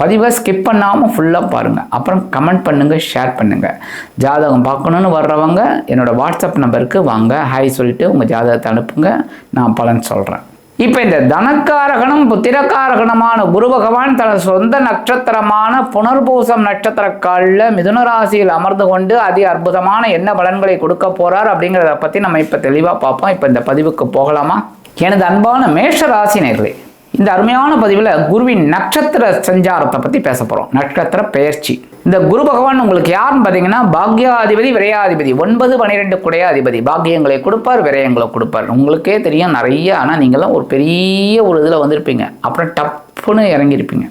பதிவை ஸ்கிப் பண்ணாமல் ஃபுல்லாக பாருங்கள் அப்புறம் கமெண்ட் பண்ணுங்கள் ஷேர் பண்ணுங்கள் ஜாதகம் பார்க்கணுன்னு வர்றவங்க என்னோடய வாட்ஸ்அப் நம்பருக்கு வாங்க. ஹாய் சொல்லிட்டு உங்கள் ஜாதகத்தை அனுப்புங்க. நான் பலன் சொல்கிறேன் இப்போ இந்த தனக்காரகனும் புத்திரக்காரகணமான குரு பகவான் தனது சொந்த நட்சத்திரமான புனர்பூசம் நட்சத்திர காலில் மிதுன ராசியில் அமர்ந்து கொண்டு அதி அற்புதமான என்ன பலன்களை கொடுக்க போகிறார் அப்படிங்கிறத பற்றி நம்ம இப்போ தெளிவாக பார்ப்போம். இப்போ இந்த பதிவுக்கு போகலாமா? எனது அன்பான மேஷ ராசினர்களே இந்த அருமையான பதிவில் குருவின் நட்சத்திர சஞ்சாரத்தை பற்றி பேச போகிறோம் நட்சத்திர பெயர்ச்சி. இந்த குரு பகவான் உங்களுக்கு யாருன்னு பார்த்தீங்கன்னா பாக்யாதிபதி விரையாதிபதி. ஒன்பது பன்னிரெண்டு குடையாதிபதி. பாக்கியங்களை கொடுப்பார் விரயங்களை கொடுப்பார். உங்களுக்கே தெரியும் நிறைய ஆனால் நீங்களாம் ஒரு பெரிய ஒரு இதில் வந்திருப்பீங்க. அப்புறம் டப்புன்னு இறங்கியிருப்பீங்க.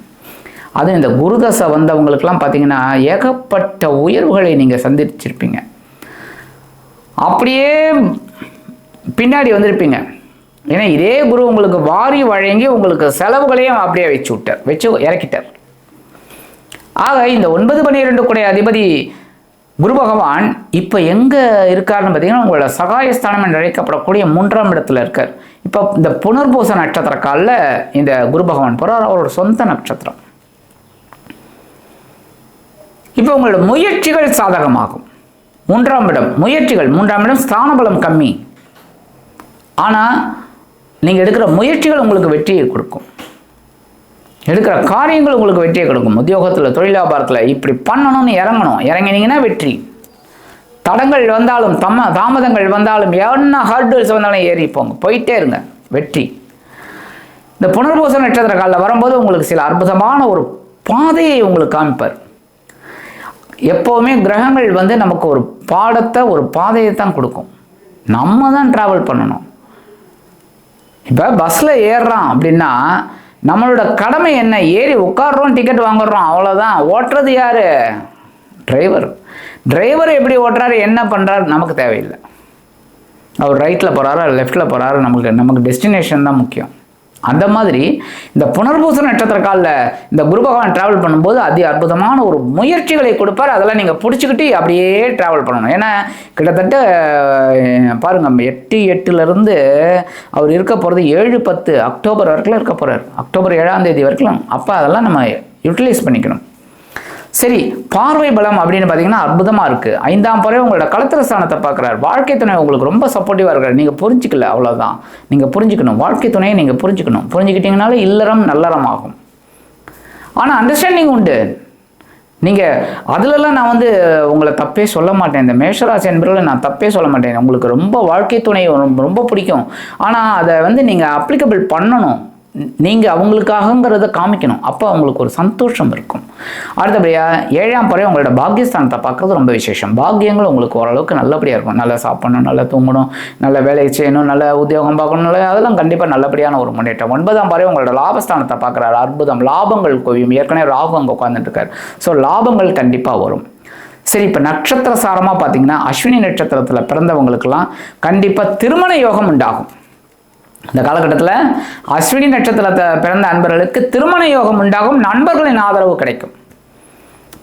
அதுவும் இந்த குருதசை வந்தவங்களுக்கெல்லாம் பார்த்தீங்கன்னா ஏகப்பட்ட உயர்வுகளை நீங்கள் சந்திச்சிருப்பீங்க. அப்படியே பின்னாடி வந்திருப்பீங்க. ஏன்னா இதே குரு உங்களுக்கு வாரி வழங்கி உங்களுக்கு செலவுகளையும் அப்படியே வச்சு விட்டார் வச்சு இறக்கிட்டார். ஆக இந்த ஒன்பது பன்னிரெண்டு குடைய அதிபதி குரு பகவான் இப்போ எங்கே இருக்காருன்னு பார்த்தீங்கன்னா உங்களோட சகாயஸ்தானம் என்று அழைக்கப்படக்கூடிய மூன்றாம் இடத்துல இருக்கார். இப்போ இந்த புனர்பூச நட்சத்திர காலில் இந்த குரு பகவான் போகிறார் அவரோட சொந்த நட்சத்திரம். இப்போ உங்களோட முயற்சிகள் சாதகமாகும். மூன்றாம் இடம் முயற்சிகள் மூன்றாம் இடம் ஸ்தானபலம் கம்மி. ஆனால் நீங்கள் எடுக்கிற முயற்சிகள் உங்களுக்கு வெற்றியை கொடுக்கும். எடுக்கிற காரியங்கள் உங்களுக்கு வெற்றியை கொடுக்கும். உத்தியோகத்தில் தொழில் வியாபாரத்தில் இப்படி பண்ணணும்னு இறங்கணும். இறங்கினீங்கன்னா வெற்றி. தடங்கள் வந்தாலும் தம்ம தாமதங்கள் வந்தாலும் என்ன ஹர்டில்ஸ் வந்தாலும் ஏறி போங்க. போயிட்டே இருங்க. வெற்றி. இந்த புனர்பூச நட்சத்திர காலில் வரும்போது உங்களுக்கு சில அற்புதமான ஒரு பாதையை உங்களுக்கு காமிப்பார். எப்போவுமே கிரகங்கள் வந்து நமக்கு ஒரு பாடத்தை ஒரு பாதையை தான் கொடுக்கும். நம்ம தான் ட்ராவல் பண்ணணும். இப்போ பஸ்ஸில் ஏறுறான் அப்படின்னா நம்மளோட கடமை என்ன? ஏறி உட்காடுறோம் டிக்கெட் வாங்குறோம் அவ்வளோதான் ஓட்டுறது யார்? டிரைவர் டிரைவர் எப்படி ஓட்டுறாரு என்ன பண்ணுறாரு நமக்கு தேவையில்லை. அவர் ரைட்டில் போகிறாரா லெஃப்ட்டில் போகிறாரு நமக்கு நமக்கு டெஸ்டினேஷன் தான் முக்கியம். அந்த மாதிரி இந்த புனர்பூச நட்சத்திர காலில் இந்த குரு பகவான் டிராவல் பண்ணும்போது அதி அற்புதமான ஒரு முயற்சிகளை கொடுப்பார். அதெல்லாம் நீங்கள் பிடிச்சிக்கிட்டு அப்படியே ட்ராவல் பண்ணணும். ஏன்னா கிட்டத்தட்ட அஹ், பாருங்க எட்டு எட்டுலேருந்து அவர் இருக்க போகிறது ஏழு பத்து அக்டோபர் வரைக்கும் இருக்க போகிறார் அக்டோபர் ஏழாம் தேதி வரைக்கும் அப்போ அதெல்லாம் நம்ம யூட்டிலைஸ் பண்ணிக்கணும். சரி பார்வை பலம் அப்படின்னு பார்த்தீங்கன்னா அற்புதமாக இருக்குது ஐந்தாம் பறவை உங்களோட களத்திர ஸ்தானத்தை பார்க்குறாரு. வாழ்க்கை துணை உங்களுக்கு ரொம்ப சப்போர்ட்டிவாக இருக்கார். நீங்கள் புரிஞ்சிக்கல அவ்வளோதான் நீங்கள் புரிஞ்சுக்கணும். வாழ்க்கை துணையை நீங்கள் புரிஞ்சுக்கணும். புரிஞ்சுக்கிட்டீங்கனாலே இல்லறம் நல்லறம் ஆகும் ஆனால் அண்டர்ஸ்டாண்டிங் உண்டு. நீங்கள் அதிலெல்லாம் நான் வந்து உங்களை தப்பே சொல்ல மாட்டேன். இந்த மேஷராசி என்பதில் நான் தப்பே சொல்ல மாட்டேன். உங்களுக்கு ரொம்ப வாழ்க்கை துணை ரொம்ப ரொம்ப பிடிக்கும். ஆனால் அதை வந்து நீங்கள் அப்ளிகபிள் பண்ணணும். நீங்கள் அவங்களுக்காகங்கிறத காமிக்கணும். அப்போ அவங்களுக்கு ஒரு சந்தோஷம் இருக்கும். அடுத்தபடியாக ஏழாம் பறவை உங்களோட பாக்கியஸ்தானத்தை பார்க்குறது ரொம்ப விசேஷம். பாக்கியங்கள் உங்களுக்கு ஓரளவுக்கு நல்லபடியாக இருக்கும். நல்லா சாப்பிடணும் நல்லா தூங்கணும் நல்ல வேலையை செய்யணும் நல்ல உத்தியோகம் பார்க்கணும் நல்லா அதெல்லாம் கண்டிப்பாக நல்லபடியான ஒரு முன்னேற்றம். ஒன்பதாம் பறவை உங்களோட லாபஸ்தானத்தை பார்க்குறாரு. அற்புதம். லாபங்கள் குவியும். ஏற்கனவே ராகு அங்கே உட்காந்துட்டு இருக்காரு ஸோ லாபங்கள் கண்டிப்பாக வரும். சரி இப்போ நட்சத்திர சாரமாக பார்த்தீங்கன்னா அஸ்வினி நட்சத்திரத்தில் பிறந்தவங்களுக்கெல்லாம் கண்டிப்பாக திருமண யோகம் உண்டாகும். இந்த காலகட்டத்தில் அஸ்வினி நட்சத்திரத்தை பிறந்த அன்பர்களுக்கு திருமண யோகம் உண்டாகும் நண்பர்களின் ஆதரவு கிடைக்கும்.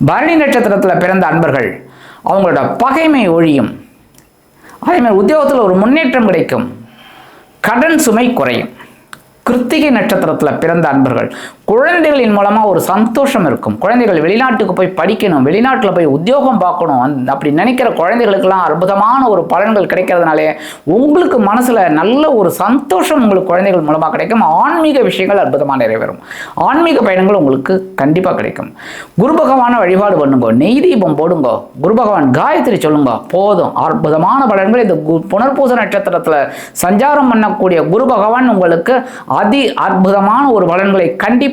பரணி நட்சத்திரத்தில் பிறந்த அன்பர்கள் அவங்களோட பகைமை ஒழியும். அதே மாதிரி உத்தியோகத்தில் ஒரு முன்னேற்றம் கிடைக்கும். கடன் சுமை குறையும். கிருத்திகை நட்சத்திரத்தில் பிறந்த அன்பர்கள் குழந்தைகளின் மூலமாக ஒரு சந்தோஷம் இருக்கும். குழந்தைகள் வெளிநாட்டுக்கு போய் படிக்கணும் வெளிநாட்டில் போய் உத்தியோகம் பார்க்கணும் அந்த அப்படி நினைக்கிற குழந்தைகளுக்கெல்லாம் அற்புதமான ஒரு பலன்கள் கிடைக்கிறதுனாலே உங்களுக்கு மனசில் நல்ல ஒரு சந்தோஷம் உங்களுக்கு குழந்தைகள் மூலமாக கிடைக்கும். ஆன்மீக விஷயங்கள் அற்புதமாக நிறைவேறும். ஆன்மீக பயணங்கள் உங்களுக்கு கண்டிப்பாக கிடைக்கும். குரு பகவானை வழிபாடு பண்ணுங்க நெய் தீபம் போடுங்க குரு பகவான் காயத்ரி சொல்லுங்க போதும். அற்புதமான பலன்கள் இந்த கு- புனர்பூச நட்சத்திரத்தில் சஞ்சாரம் பண்ணக்கூடிய குரு பகவான் உங்களுக்கு அதி அற்புதமான ஒரு பலன்களை கண்டிப்பாக